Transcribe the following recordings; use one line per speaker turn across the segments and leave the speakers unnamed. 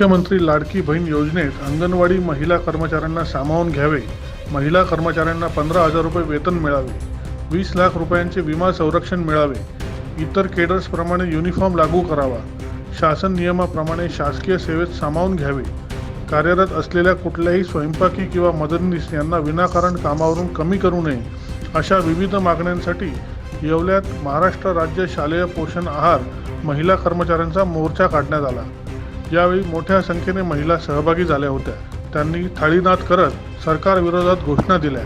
मुख्यमंत्री लाडकी बहीण योजनेत अंगणवाडी महिला कर्मचाऱ्यांना सामावून घ्यावे. महिला कर्मचाऱ्यांना पंधरा हजार रुपये वेतन मिळावे. वीस लाख रुपयांचे विमा संरक्षण मिळावे. इतर केडर्सप्रमाणे युनिफॉर्म लागू करावा. शासन नियमाप्रमाणे शासकीय सेवेत सामावून घ्यावे. कार्यरत असलेल्या कुठल्याही स्वयंपाकी किंवा मदतनीस यांना विनाकारण कामावरून कमी करू नये अशा विविध मागण्यांसाठी येवल्यात महाराष्ट्र राज्य शालेय पोषण आहार महिला कर्मचाऱ्यांचा मोर्चा काढण्यात आला. यावेळी मोठ्या संख्येने महिला सहभागी झाल्या होत्या. त्यांनी थाळीनाद करत सरकारविरोधात घोषणा दिल्या.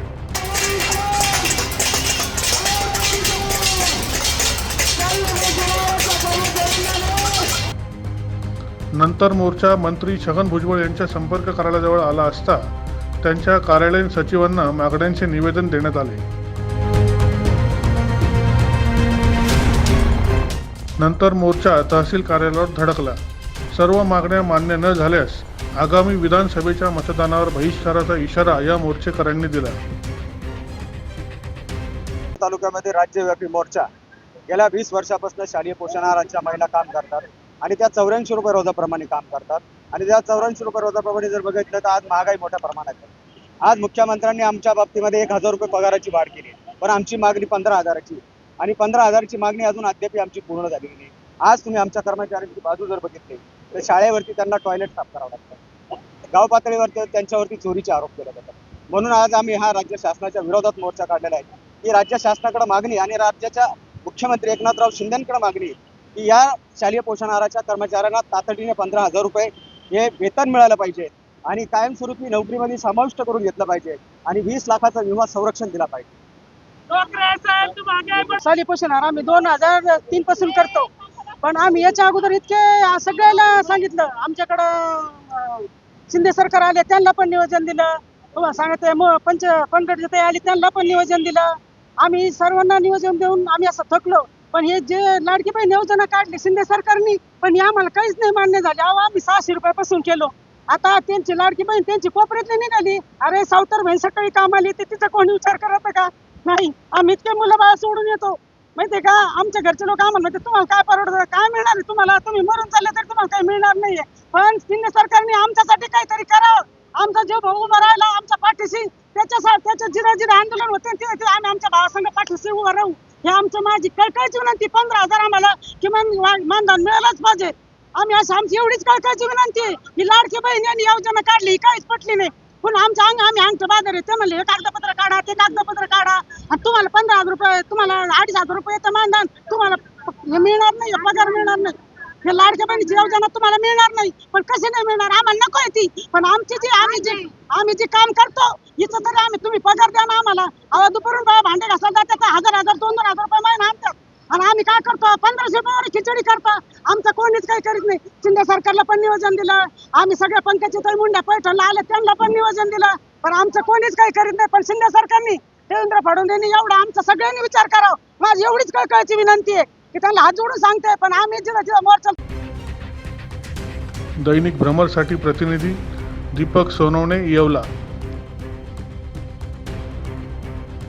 नंतर मोर्चा मंत्री छगन भुजबळ यांच्या संपर्क कार्यालयाजवळ आला असता त्यांच्या कार्यालयीन सचिवांना मागण्यांचे निवेदन देण्यात आले. नंतर मोर्चा तहसील कार्यालयावर धडकला. सर्व मागण्या मान्य न झाल्यास आगामी विधानसभेच्या मतदानावर बहिष्काराचा इशारा या मोर्चेकऱ्यांनी दिला.
तालुक्यामध्ये राज्यव्यापी मोर्चा. गेल्या वीस वर्षापासून शालेय पोषणाहारांच्या महिला काम करतात आणि त्या चौऱ्याऐंशी रुपये रोजाप्रमाणे काम करतात. आणि त्या चौऱ्याऐंशी रुपये रोजाप्रमाणे जर बघितलं तर आज महागाई मोठ्या प्रमाणात आहे. आज मुख्यमंत्र्यांनी आमच्या बाबतीमध्ये एक हजार रुपये पगाराची वाढ केली पण आमची मागणी पंधरा हजाराची आणि पंधरा हजाराची मागणी अजून अद्याप आमची पूर्ण झालेली नाही. आज तुम्ही आमच्या कर्मचाऱ्यांची बाजू जर बघितली तर शाळेवरती त्यांना टॉयलेट साफ करावं लागतं. गाव पातळीवरती त्यांच्यावरती चोरीचे आरोप केले जातात. म्हणून आज आम्ही हा राज्य शासनाच्या विरोधात मोर्चा काढलेला आहे. ही राज्य शासनाकडे मागणी आणि राज्याच्या मुख्यमंत्री एकनाथराव शिंदेकडे मागणी की या शालेय पोषणाहाराच्या कर्मचाऱ्यांना तातडीने पंधरा हजार रुपये हे वेतन मिळालं पाहिजे आणि कायमस्वरूपी नोकरीमध्ये समाविष्ट करून घेतलं पाहिजे आणि वीस लाखाचा विमा संरक्षण दिला पाहिजे.
साली पोषणार आम्ही दोन हजार तीन पासून करतो. पण आम्ही याच्या अगोदर इतके सगळ्याला सांगितलं. आमच्याकडं शिंदे सरकार आले त्यांना पण नियोजन दिलं. तुम्हाला सांगते मग पंच पंकज ते आले त्यांना पण नियोजन दिलं. आम्ही सर्वांना नियोजन देऊन आम्ही असं थकलो. पण हे जे लाडकी बाई योजना काढली शिंदे सरकारनी पण हे आम्हाला काहीच नाही मान्य झाले. अहो आम्ही सहाशे रुपयापासून केलो. आता त्यांची लाडकी बहीण त्यांची कोपऱ्यातली निघाली. अरे सावतर बहीण सकाळी कामाली ते तिचा कोणी विचार करत का? नाही आम्ही इतके मुलं बाळा सोडून येतो. माहितीये का? आमच्या घरचे लोक आम्हाला म्हणते तुम्हाला काय परवडतं? काय मिळणार आहे तुम्हाला? तुम्ही मरून चालले तर तुम्हाला काही मिळणार नाहीये. पण केंद्र सरकारने आमच्यासाठी काहीतरी करावं. आमचा जीव भाऊ उभा राहिला आमच्या पाठीशी त्याच्या त्याच्या जिरा जिरा आंदोलन होते ते आम्ही आमच्या भावासंग पाठीशी उभा राहू. हे आमचं माझी कळकळची विनंती पंधरा हजार आम्हाला किमान मानधन मिळालंच पाहिजे. आम्ही असं आमची एवढीच कळकळची विनंती आहे. ही लाडकी बहीण यांनी योजना काढली काहीच पटली नाही. पण आमच्या अंग आम्ही अंगठं बाजार आहे. ते म्हणले हे कागदपत्र काढा ते कागदपत्र काढा. आणि तुम्हाला पंधरा हजार रुपये तुम्हाला अडीच हजार रुपये येतं मानधन. तुम्हाला हे मिळणार नाही पगार मिळणार नाही. हे लाडक्या बहिणीची योजना तुम्हाला मिळणार नाही. पण कशी नाही मिळणार? आम्हाला नको आहे ती. पण आमची जी आम्ही जे आम्ही जे काम करतो हिचं तरी आम्ही तुम्ही पगार द्या ना आम्हाला. अहो दुपारून भांडे घासायला जातात हजार हजार दोन दोन हजार रुपये महिना आणि आम्ही काय करतो? पंधराशे रुपयावर खिचडी करतो. आमचं कोणीच काही करीत नाही. शिंदे सरकारला पण नियोजन दिलं. आम्ही सगळ्या पंकजी ताई मुंड्या पैठणला आले त्यांना पण नियोजन दिलं. पण आमचं कोणीच काही करीत नाही. पण शिंदे सरकारनी देवेंद्र फडणवीस एवढा आमचा सगळ्यांनी विचार करावा. माझी एवढीच कळकळीची विनंती आहे की त्यांना हात जोडून सांगते पण आम्ही जिथं जिथं मोर्चा
दैनिक भ्रमरसाठी प्रतिनिधी दीपक सोनवणे येवला.